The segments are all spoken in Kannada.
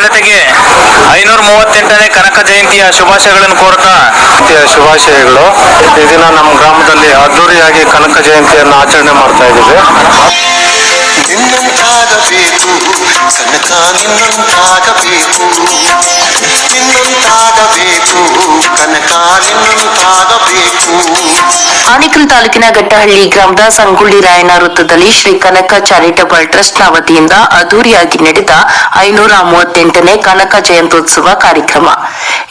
ಜನತೆಗೆ ಐನೂರ ಮೂವತ್ತೆಂಟನೇ ಕನಕ ಜಯಂತಿಯ ಶುಭಾಶಯಗಳನ್ನು ಕೋರುತ್ತಾ. ಶುಭಾಶಯಗಳು. ಈ ದಿನ ನಮ್ಮ ಗ್ರಾಮದಲ್ಲಿ ಅದ್ದೂರಿಯಾಗಿ ಕನಕ ಜಯಂತಿಯನ್ನು ಆಚರಣೆ ಮಾಡ್ತಾ ಇದ್ದೀವಿ. ನಿನ್ನಂತಾಗಬೇಕು ನಿನ್ನಂತಾಗಬೇಕು ಆನೇಕಲ್ ತಾಲೂಕಿನ ಗಟ್ಟಹಳ್ಳಿ ಗ್ರಾಮದ ಸಂಗೊಳ್ಳಿ ರಾಯಣ್ಣ ವೃತ್ತದಲ್ಲಿ ಶ್ರೀ ಕನಕ ಚಾರಿಟಬಲ್ ಟ್ರಸ್ಟ್ನ ವತಿಯಿಂದ ಅದ್ದೂರಿಯಾಗಿ ನಡೆದ ಐನೂರ ಮೂವತ್ತೆಂಟನೇ ಕನಕ ಜಯಂತ್ಯೋತ್ಸವ ಕಾರ್ಯಕ್ರಮ.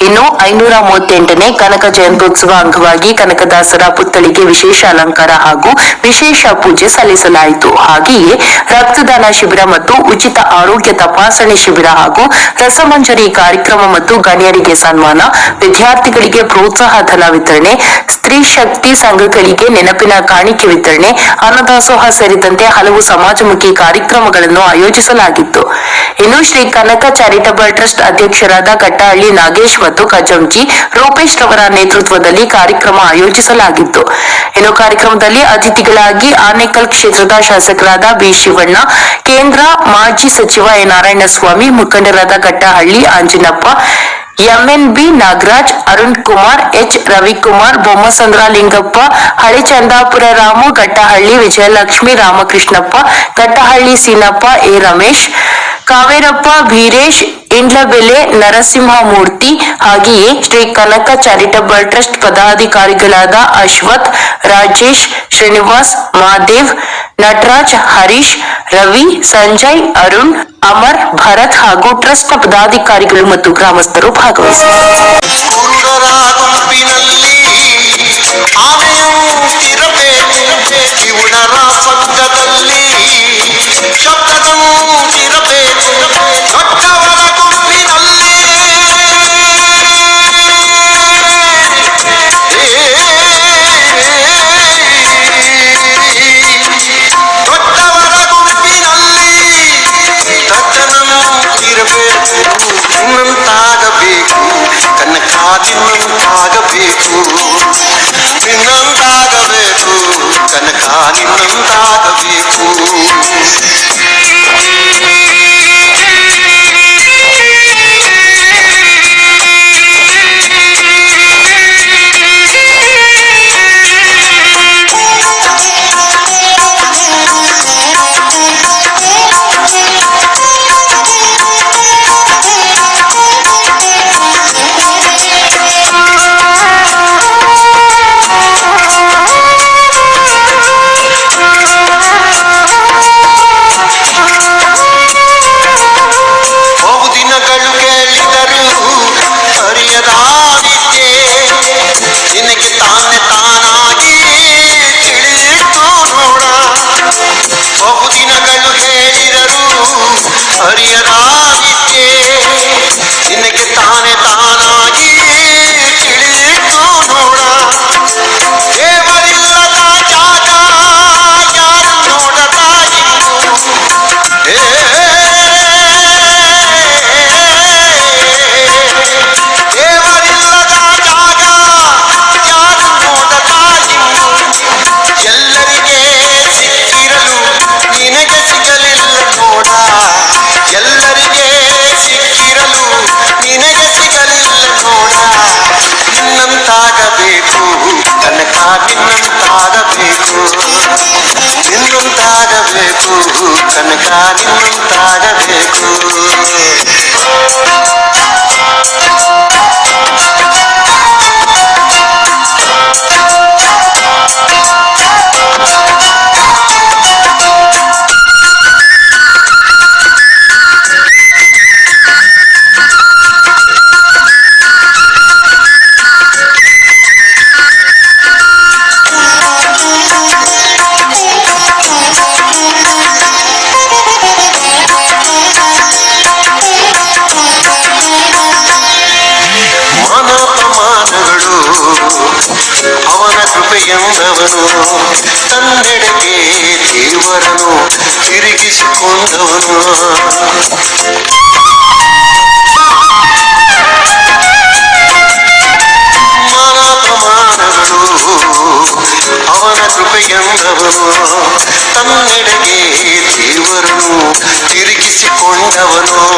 ಇನ್ನು ಐನೂರ ಮೂವತ್ತೆಂಟನೇ ಕನಕ ಜಯಂತ್ಯೋತ್ಸವ ಅಂಗವಾಗಿ ಕನಕದಾಸರ ಪುತ್ಥಳಿಗೆ ವಿಶೇಷ ಅಲಂಕಾರ ಹಾಗೂ ವಿಶೇಷ ಪೂಜೆ ಸಲ್ಲಿಸಲಾಯಿತು. ಹಾಗೆಯೇ ರಕ್ತದಾನ ಶಿಬಿರ ಮತ್ತು ಉಚಿತ ಆರೋಗ್ಯ ತಪಾಸಣೆ ಶಿಬಿರ ಹಾಗೂ ರಸಮಂಜರಿ ಕಾರ್ಯಕ್ರಮ ಮತ್ತು ಗಣ್ಯರಿಗೆ ಸನ್ಮಾನ, ವಿದ್ಯಾರ್ಥಿಗಳಿಗೆ ಪ್ರೋತ್ಸಾಹ, ಧನ ವಿತರಣೆ, ಸ್ತ್ರೀ ಶಕ್ತಿ ಸಂಘಗಳಿಗೆ ನೆನಪಿನ ಕಾಣಿಕೆ ವಿತರಣೆ, ಅನ್ನದಾಸೋಹ ಸೇರಿದಂತೆ ಹಲವು ಸಮಾಜಮುಖಿ ಕಾರ್ಯಕ್ರಮಗಳನ್ನು ಆಯೋಜಿಸಲಾಗಿತ್ತು. ಇನ್ನು ಶ್ರೀ ಕನಕ ಚಾರಿಟಬಲ್ ಟ್ರಸ್ಟ್ ಅಧ್ಯಕ್ಷರಾದ ಕಟ್ಟಹಳ್ಳಿ ನಾಗೇಶ್ ಮತ್ತು ಕಜಂಜಿ ರೂಪೇಶ್ ರವರ ನೇತೃತ್ವದಲ್ಲಿ ಕಾರ್ಯಕ್ರಮ ಆಯೋಜಿಸಲಾಗಿತ್ತು. ಇನ್ನು ಕಾರ್ಯಕ್ರಮದಲ್ಲಿ ಅತಿಥಿಗಳಾಗಿ ಆನೇಕಲ್ ಕ್ಷೇತ್ರದ ಶಾಸಕರಾದ ಬಿ ಶಿವಣ್ಣ, ಕೇಂದ್ರ ಮಾಜಿ ಸಚಿವ ಎ ನಾರಾಯಣಸ್ವಾಮಿ, ಮುಖಂಡರಾದ Kattahalli, Anjinappa MNB Nagaraj, Arun Kumar, H. Ravikumar, Bommasandra Lingappa Halichandapura Ramu Gattahalli Vijayalakshmi, Ramakrishnappa Gattahalli Seenappa, A. Ramesh, Kaverappa Bhiresh Indlabele, Narasimhamurthy ಹಾಗೆಯೇ ಶ್ರೀ ಕನಕ ಚಾರಿಟಬಲ್ ಟ್ರಸ್ಟ್ ಪದಾಧಿಕಾರಿಗಳಾದ ಅಶ್ವಥ್, ರಾಜೇಶ್, ಶ್ರೀನಿವಾಸ್ ಮಹಾದೇವ್ ನಟರಾಜ್ ಹರೀಶ್ ರವಿ ಸಂಜಯ್ ಅರುಣ್ ಅಮರ್ ಭರತ್ ಹಾಗೂ ಟ್ರಸ್ಟ್ನ ಪದಾಧಿಕಾರಿಗಳು ಮತ್ತು ಗ್ರಾಮಸ್ಥರು ಭಾಗವಹಿಸಿದ್ದರು. ಕನಕ ನಿನ್ನಂತಾಗಬೇಕು ನಿನ್ನಂತಾಗಬೇಕು ಕನಕ ನಿನ್ನಂತಾಗಬೇಕು ಕೃಪೆಯೆಂದವನು ತನ್ನೆಡೆಗೆ ದೇವರನು ತಿರುಗಿಸಿಕೊಂಡವನು. ಮಾನ ಪ್ರಮಾಣಗಳು ಅವನ ಕೃಪೆಯಂದವನು ತನ್ನೆಡೆಗೆ ದೇವರನು ತಿರುಗಿಸಿಕೊಂಡವನು.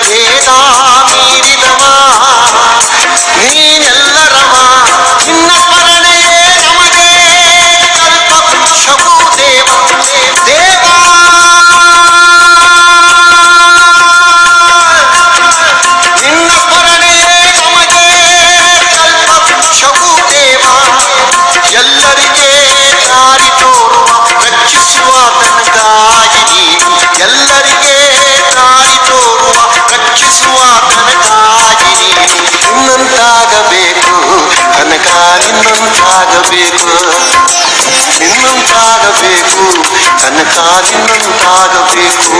భేదామీ విధమా? నీ ತನಕ ನಿನ್ನಂತಾಗಬೇಕು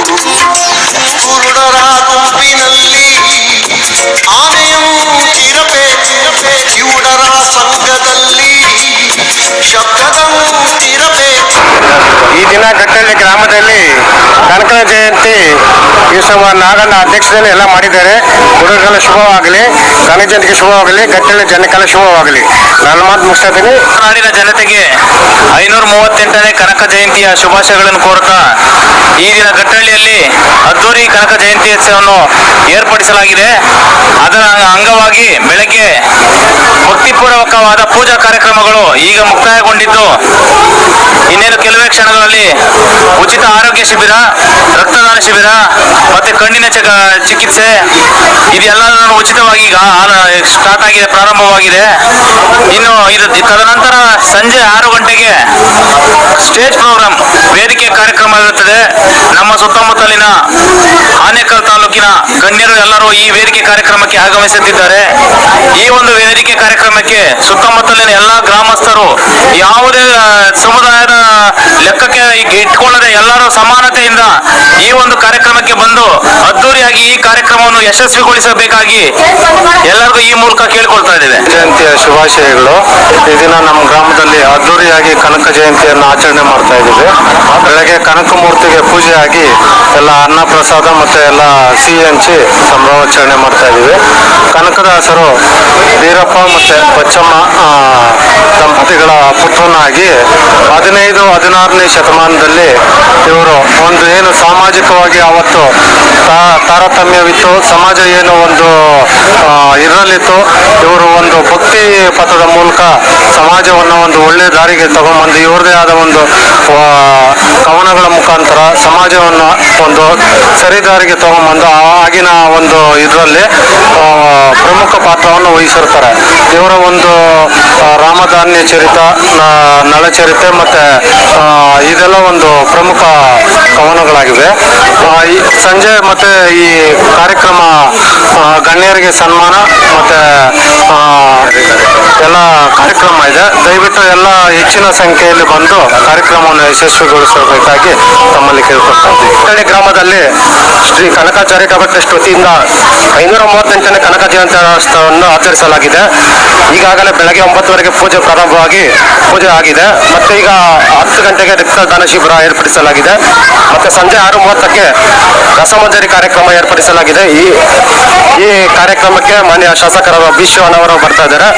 ಕುರುಡರ ಗುಂಪಿನಲ್ಲಿ ಆನೆಯಂತಿರಬೇಕು ಕಿವುಡರ ಸಂಘದಲ್ಲಿ. ಶಬ್ದದಂತಿರಬೇಕು ಈ ದಿನ ಗಟ್ಟಳ್ಳಿ ಗ್ರಾಮದಲ್ಲಿ ಕನಕನ ಜಯಂತಿ ಈ ಸಮ ನಾಗಣ್ಣ ಅಧ್ಯಕ್ಷತೆಯಲ್ಲಿ ಎಲ್ಲ ಮಾಡಿದ್ದಾರೆ. ಹುಡುಗರಿಗೆಲ್ಲ ಶುಭವಾಗಲಿ ಕನಕ ಜಯಂತಿಗೆ ಶುಭವಾಗಲಿ ಗಟ್ಟಳ್ಳಿ ಜನಕ್ಕೆಲ್ಲ ಶುಭವಾಗಲಿ. ನನ್ನ ಮಾತು ಮುಗಿಸ್ತಾ ನಾಡಿನ ಜನತೆಗೆ ಐನೂರ ಮೂವತ್ತೆಂಟನೇ ಕನಕ ಜಯಂತಿಯ ಶುಭಾಶಯಗಳನ್ನು ಕೋರುತ್ತಾ ಈ ದಿನ ಗಟ್ಟಳ್ಳಿಯಲ್ಲಿ ಅದ್ದೂರಿ ಕನಕ ಜಯಂತ್ಯೋತ್ಸವವನ್ನು ಏರ್ಪಡಿಸಲಾಗಿದೆ. ಅದರ ಅಂಗವಾಗಿ ಬೆಳಗ್ಗೆ ಭಕ್ತಿಪೂರ್ವಕವಾದ ಪೂಜಾ ಕಾರ್ಯಕ್ರಮಗಳು ಈಗ ಮುಕ್ತಾಯಗೊಂಡಿದ್ದು. ಇನ್ನೇನು ಕೆಲವೇ ಕ್ಷಣಗಳಲ್ಲಿ ಉಚಿತ ಆರೋಗ್ಯ ಶಿಬಿರ ರಕ್ತದಾನ ಶಿಬಿರ, ಮತ್ತೆ ಕಣ್ಣಿನ ಚಕ ಚಿಕಿತ್ಸೆ ಇದೆಲ್ಲ ಉಚಿತವಾಗಿ ಈಗ ಸ್ಟಾರ್ಟ್ ಆಗಿದೆ, ಪ್ರಾರಂಭವಾಗಿದೆ. ಇನ್ನು ಇದು ತದನಂತರ ಸಂಜೆ ಆರು ಗಂಟೆಗೆ ಸ್ಟೇಜ್ ಪ್ರೋಗ್ರಾಮ್ ವೇದಿಕೆ ಕಾರ್ಯಕ್ರಮ ಇರುತ್ತದೆ. ನಮ್ಮ ಸುತ್ತಮುತ್ತಲಿನ ಆನೇಕಲ್ ತಾಲೂಕಿನ ಗಣ್ಯರು ಎಲ್ಲರೂ ಈ ವೇದಿಕೆ ಕಾರ್ಯಕ್ರಮಕ್ಕೆ ಆಗಮಿಸುತ್ತಿದ್ದಾರೆ. ಈ ಒಂದು ವೇದಿಕೆ ಕಾರ್ಯಕ್ರಮಕ್ಕೆ ಸುತ್ತಮುತ್ತಲಿನ ಎಲ್ಲಾ ಗ್ರಾಮಸ್ಥರು ಯಾವುದೇ ಸಮುದಾಯದ ಲೆಕ್ಕಕ್ಕೆ ಇಟ್ಕೊಳ್ಳದೆ ಎಲ್ಲರೂ ಸಮಾನತೆಯಿಂದ ಈ ಒಂದು ಕಾರ್ಯಕ್ರಮಕ್ಕೆ ಬಂದು ಅದ್ದೂರಿಯಾಗಿ ಈ ಕಾರ್ಯಕ್ರಮವನ್ನು ಯಶಸ್ವಿಗೊಳಿಸಬೇಕಾಗಿ ಎಲ್ಲರಿಗೂ ಈ ಮೂಲಕ ಕೇಳಿಕೊಳ್ತಾ ಇದ್ದೇವೆ. ಜಯಂತಿಯ ಶುಭಾಶಯಗಳು. ಈ ದಿನ ನಮ್ಮ ಗ್ರಾಮದಲ್ಲಿ ಅದ್ದೂರಿಯಾಗಿ ಕನಕ ಜಯಂತಿಯನ್ನು ಆಚರಣೆ ಮಾಡ್ತಾ ಇದ್ದೇವೆ. ಬೆಳಗ್ಗೆ ಕನಕ ಮೂರ್ತಿಗೆ ಪೂಜೆ ಆಗಿ ಎಲ್ಲ ಅನ್ನ ಪ್ರಸಾದ ಮತ್ತೆ ಎಲ್ಲ ಸಿಹಿ ಹಂಚಿ ಸಂಭ್ರಮಾಚರಣೆ ಮಾಡ್ತಾ ಇದ್ದೀವಿ. ಕನಕದಾಸರು ವೀರಪ್ಪ ಮತ್ತೆ ಬಚ್ಚಮ್ಮ ದಂಪತಿಗಳ ಪುತ್ರನಾಗಿ ಹದಿನೈದು, ಹದಿನಾರನೇ ಶತಮಾನದಲ್ಲಿ ಇವರು ಒಂದು ಏನು ಸಾಮಾಜಿಕವಾಗಿ ಅವತ್ತು ತಾರತಮ್ಯವಿತ್ತು. ಸಮಾಜ ಏನು ಒಂದು ಇರಲಿತ್ತು. ಇವರು ಒಂದು ಭಕ್ತಿ ಪಥದ ಮೂಲಕ ಸಮಾಜವನ್ನು ಒಂದು ಒಳ್ಳೆ ದಾರಿಗೆ ತಗೊಂಬಂದು ಇವ್ರದೇ ಆದ ಒಂದು ಕವನಗಳ ಮುಖಾಂತರ ಸಮಾಜವನ್ನು ಒಂದು ಸರಿದಾರಿಗೆ ತಗೊಂಬಂದು ಆಗಿನ ಒಂದು ಇದರಲ್ಲಿ ಪ್ರಮುಖ ಪಾತ್ರವನ್ನು ವಹಿಸಿರ್ತಾರೆ. ಇವರ ಒಂದು ರಾಮಧಾನ್ಯ ಚರಿತ ನಳಚರಿತೆ ಮತ್ತೆ ಇದೆಲ್ಲ ಒಂದು ಪ್ರಮುಖ ಕವನಗಳಾಗಿವೆ. ಸಂಜೆ ಮತ್ತೆ ಈ ಕಾರ್ಯಕ್ರಮ ಗಣ್ಯರಿಗೆ ಸನ್ಮಾನ ಮತ್ತೆ ಎಲ್ಲ ಕಾರ್ಯಕ್ರಮ ಇದೆ. ದಯವಿಟ್ಟು ಎಲ್ಲ ಹೆಚ್ಚಿನ ಸಂಖ್ಯೆಯಲ್ಲಿ ಬಂದು ಕಾರ್ಯಕ್ರಮವನ್ನು ಯಶಸ್ವಿಗೊಳಿಸಬೇಕಾಗಿ ತಮ್ಮಲ್ಲಿ ಕೇಳ್ಕೊಳ್ತಾ ಇದ್ದೀವಿ. ಗ್ರಾಮದಲ್ಲಿ ಶ್ರೀ ಚಾರಿಟಬಲ್ ಟ್ರಸ್ಟ್ ವತಿಯಿಂದ ಐನೂರ ಮೂವತ್ತೆಂಟನೇ ಕನಕ ಜಯಂತ್ಯೋತ್ಸವವನ್ನು ಆಚರಿಸಲಾಗಿದೆ. ಈಗಾಗಲೇ ಬೆಳಗ್ಗೆ ಒಂಬತ್ತುವರೆಗೆ ಪೂಜೆ ಪ್ರಾರಂಭವಾಗಿ ಪೂಜೆ ಆಗಿದೆ. ಮತ್ತೆ ಈಗ ಹತ್ತು ಗಂಟೆಗೆ ರಕ್ತದಾನ ಶಿಬಿರ ಏರ್ಪಡಿಸಲಾಗಿದೆ. ಮತ್ತೆ ಸಂಜೆ ಆರು ಮೂವತ್ತಕ್ಕೆ ರಸಮಂಜರಿ ಕಾರ್ಯಕ್ರಮ ಏರ್ಪಡಿಸಲಾಗಿದೆ. ಈ ಈ ಕಾರ್ಯಕ್ರಮಕ್ಕೆ ಮಾನ್ಯ ಶಾಸಕರಾದ ಬಿ ಶಿವಣ್ಣವರು ಬರ್ತಾ ಇದ್ದಾರೆ.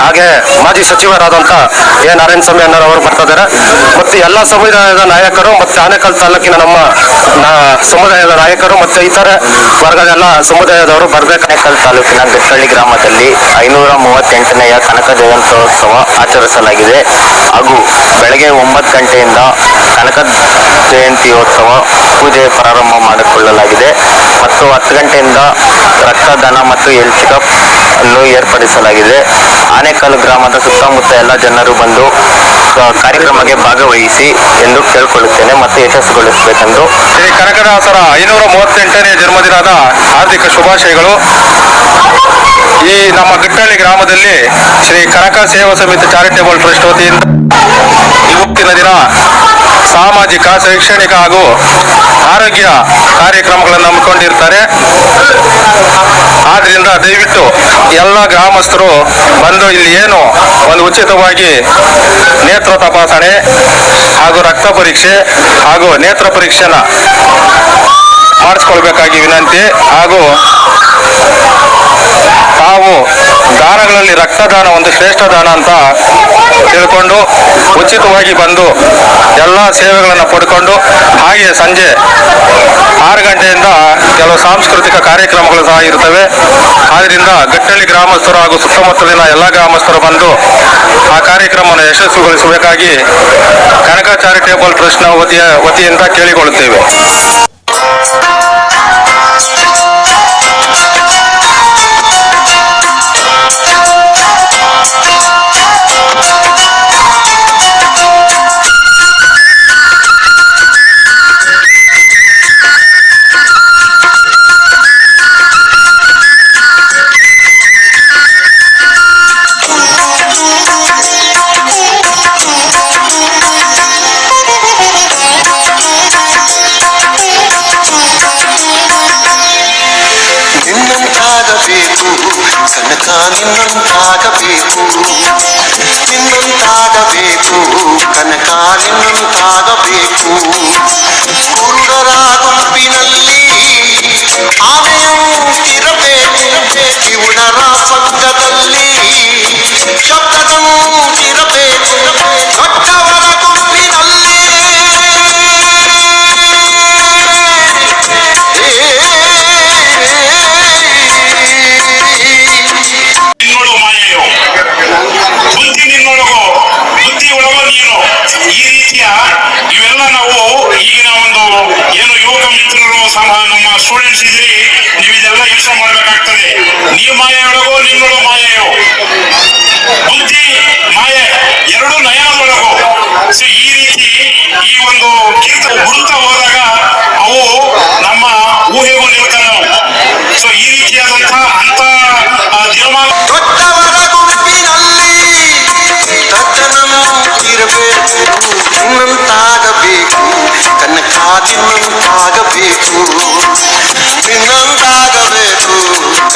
ಹಾಗೆ ಮಾಜಿ ಸಚಿವರಾದಂಥ ಎ ನಾರಾಯಣ ಸ್ವಾಮಿ ಅಣ್ಣರವರು ಬರ್ತಾ ಇದ್ದಾರೆ. ಮತ್ತು ಎಲ್ಲ ಸಮುದಾಯದ ನಾಯಕರು, ಮತ್ತು ಆನೇಕಲ್ ತಾಲೂಕಿನ ನಮ್ಮ ಸಮುದಾಯದ ನಾಯಕರು, ಮತ್ತು ಇತರೆ ವರ್ಗದ ಎಲ್ಲ ಸಮುದಾಯದವರು ಬರಬೇಕು ಆನೇಕಲ್ ತಾಲೂಕಿನ ಗಟ್ಟಳ್ಳಿ ಗ್ರಾಮದಲ್ಲಿ ಐನೂರ ಮೂವತ್ತೆಂಟನೆಯ ಕನಕ ಜಯಂತ್ಯೋತ್ಸವ ಆಚರಿಸಲಾಗಿದೆ. ಹಾಗೂ ಬೆಳಗ್ಗೆ ಒಂಬತ್ತು ಗಂಟೆಯಿಂದ ಕನಕ ಜಯಂತಿಯೋತ್ಸವ ಪೂಜೆ ಪ್ರಾರಂಭ ಮಾಡಿಕೊಳ್ಳಲಾಗಿದೆ. ಮತ್ತು ಹತ್ತು ಗಂಟೆಯಿಂದ ರಕ್ತದಾನ ಮತ್ತು ಹೆಲ್ತ್ ಚೆಕಪ್ ಅನ್ನು ಏರ್ಪಡಿಸಲಾಗಿದೆ. ಆನೇಕಲ್ ಗ್ರಾಮದ ಸುತ್ತಮುತ್ತ ಎಲ್ಲ ಜನರು ಬಂದು ಕಾರ್ಯಕ್ರಮಕ್ಕೆ ಭಾಗವಹಿಸಿ ಎಂದು ಕೇಳಿಕೊಳ್ಳುತ್ತೇನೆ ಮತ್ತು ಯಶಸ್ಸುಗೊಳಿಸಬೇಕೆಂದು ಶ್ರೀ ಕನಕದಾಸರ ಐನೂರ ಮೂವತ್ತೆಂಟನೇ ಜನ್ಮದಿನದ ಹಾರ್ದಿಕ ಶುಭಾಶಯಗಳು. ಈ ನಮ್ಮ ಗಟ್ಟಳ್ಳಿ ಗ್ರಾಮದಲ್ಲಿ ಶ್ರೀ ಕನಕ ಸೇವಾ ಸಮಿತಿ ಚಾರಿಟೇಬಲ್ ಟ್ರಸ್ಟ್ ವತಿಯಿಂದ ಇವತ್ತಿನ ದಿನ ಸಾಮಾಜಿಕ, ಶೈಕ್ಷಣಿಕ ಹಾಗೂ ಆರೋಗ್ಯ ಕಾರ್ಯಕ್ರಮಗಳನ್ನು ಹಮ್ಮಿಕೊಂಡಿರ್ತಾರೆ. ಆದ್ರಿಂದ ದಯವಿಟ್ಟು ಎಲ್ಲ ಗ್ರಾಮಸ್ಥರು ಬಂದು ಇಲ್ಲಿ ಏನು ಒಂದು ಉಚಿತವಾಗಿ ನೇತ್ರ ತಪಾಸಣೆ ಹಾಗೂ ರಕ್ತ ಪರೀಕ್ಷೆ ಹಾಗೂ ನೇತ್ರ ಪರೀಕ್ಷೆನ ಮಾಡಿಸ್ಕೊಳ್ಬೇಕಾಗಿ ವಿನಂತಿ ಹಾಗೂ ತಾವು ದಾನಗಳಲ್ಲಿ ರಕ್ತದಾನ, ಒಂದು ಶ್ರೇಷ್ಠ ದಾನ ಅಂತ ತಿಳ್ಕೊಂಡು ಉಚಿತವಾಗಿ ಬಂದು ಎಲ್ಲ ಸೇವೆಗಳನ್ನು ಪಡ್ಕೊಂಡು ಹಾಗೆ ಸಂಜೆ ಆರು ಗಂಟೆಯಿಂದ ಕೆಲವು ಸಾಂಸ್ಕೃತಿಕ ಕಾರ್ಯಕ್ರಮಗಳು ಸಹ ಇರುತ್ತವೆ. ಆದ್ದರಿಂದ ಗಟ್ಟಳ್ಳಿ ಗ್ರಾಮಸ್ಥರು ಹಾಗೂ ಸುತ್ತಮುತ್ತಲಿನ ಎಲ್ಲ ಗ್ರಾಮಸ್ಥರು ಬಂದು ಆ ಕಾರ್ಯಕ್ರಮವನ್ನು ಯಶಸ್ವಿಗೊಳಿಸಬೇಕಾಗಿ ಕನಕ ಚಾರಿಟೇಬಲ್ ಟ್ರಸ್ಟ್ನ ವತಿಯ ವತಿಯಿಂದ ಕೇಳಿಕೊಳ್ಳುತ್ತೇವೆ. ನಿನ್ನೊಂದಾಗಬೇಕು ನಿನ್ನೊಂದಾಗಬೇಕು ಕನಕ ನಿನ್ನೊಂದ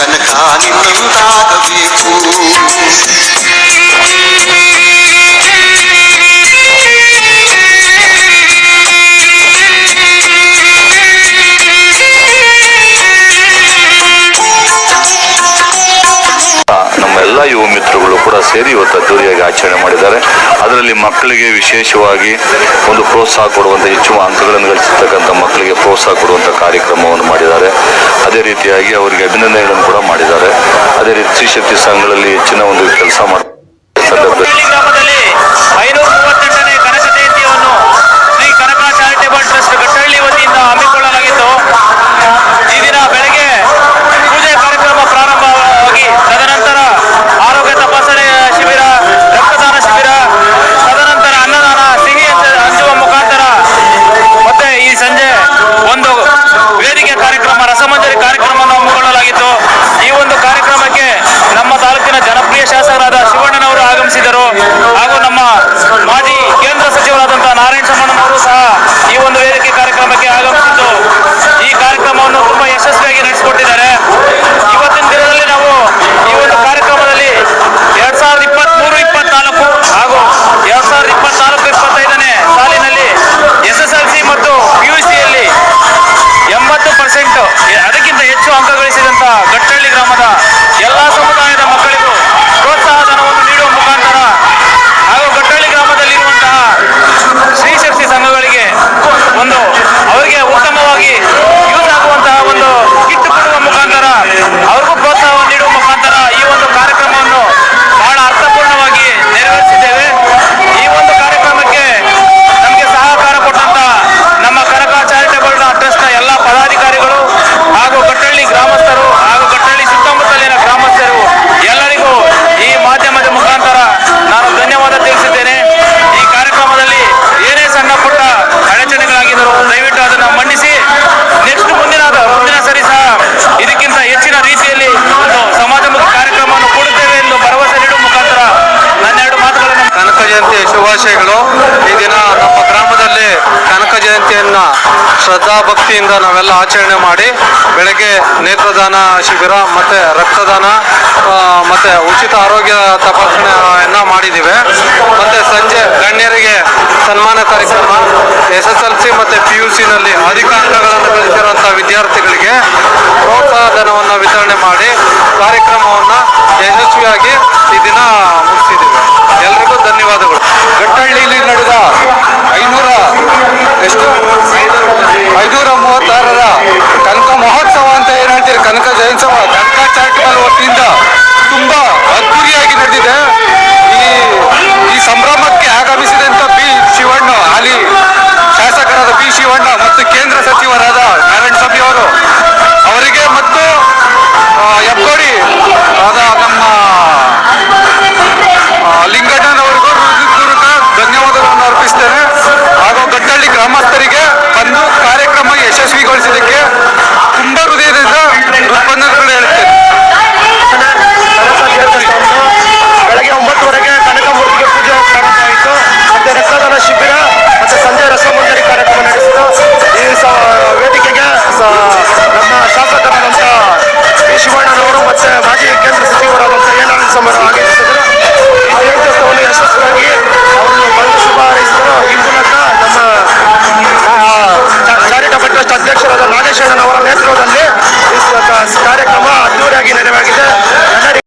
ತನ್ನ ಇಲ್ಲಿ ಮಕ್ಕಳಿಗೆ ವಿಶೇಷವಾಗಿ ಒಂದು ಪ್ರೋತ್ಸಾಹ ಕೊಡುವಂಥ ಹೆಚ್ಚು ಅಂಕಗಳನ್ನು ಗಳಿಸಿರ್ತಕ್ಕಂಥ ಮಕ್ಕಳಿಗೆ ಪ್ರೋತ್ಸಾಹ ಕೊಡುವಂಥ ಕಾರ್ಯಕ್ರಮವನ್ನು ಮಾಡಿದ್ದಾರೆ. ಅದೇ ರೀತಿಯಾಗಿ ಅವರಿಗೆ ಅಭಿನಂದನೆಗಳನ್ನು ಕೂಡ ಮಾಡಿದ್ದಾರೆ. ಅದೇ ರೀತಿ ಸ್ತ್ರೀ ಶಕ್ತಿ ಸಂಘಗಳಲ್ಲಿ ಹೆಚ್ಚಿನ ಒಂದು ಕೆಲಸ ಮಾಡಿ ಶ್ರದ್ಧಾ ಭಕ್ತಿಯಿಂದ ನಾವೆಲ್ಲ ಆಚರಣೆ ಮಾಡಿ ಬೆಳಗ್ಗೆ ನೇತ್ರದಾನ ಶಿಬಿರ ಮತ್ತು ರಕ್ತದಾನ ಮತ್ತು ಉಚಿತ ಆರೋಗ್ಯ ತಪಾಸಣೆಯನ್ನು ಮಾಡಿದ್ದೀವಿ. ಮತ್ತು ಸಂಜೆ ಗಣ್ಯರಿಗೆ ಸನ್ಮಾನ ಕಾರ್ಯಕ್ರಮ, ಎಸ್ ಎಸ್ ಎಲ್ ಸಿ ಮತ್ತು ಪಿ ಯು ಸಿನಲ್ಲಿ ಅಧಿಕ ಅಂಕಗಳನ್ನು ಗಳಿಸಿರುವಂಥ ವಿದ್ಯಾರ್ಥಿಗಳಿಗೆ ಪ್ರೋತ್ಸಾಹ ಧನವನ್ನು ವಿತರಣೆ ಮಾಡಿ ಕಾರ್ಯಕ್ರಮವನ್ನು ಯಶಸ್ವಿಯಾಗಿ ಈ ದಿನ ಮುಗಿಸಿದ್ದೀವಿ. ಎಲ್ರಿಗೂ ಧನ್ಯವಾದಗಳು. ಗಟ್ಟಹಳ್ಳಿಯಲ್ಲಿ ನಡೆದ ಐನೂರ ಎಷ್ಟು? ಐದು.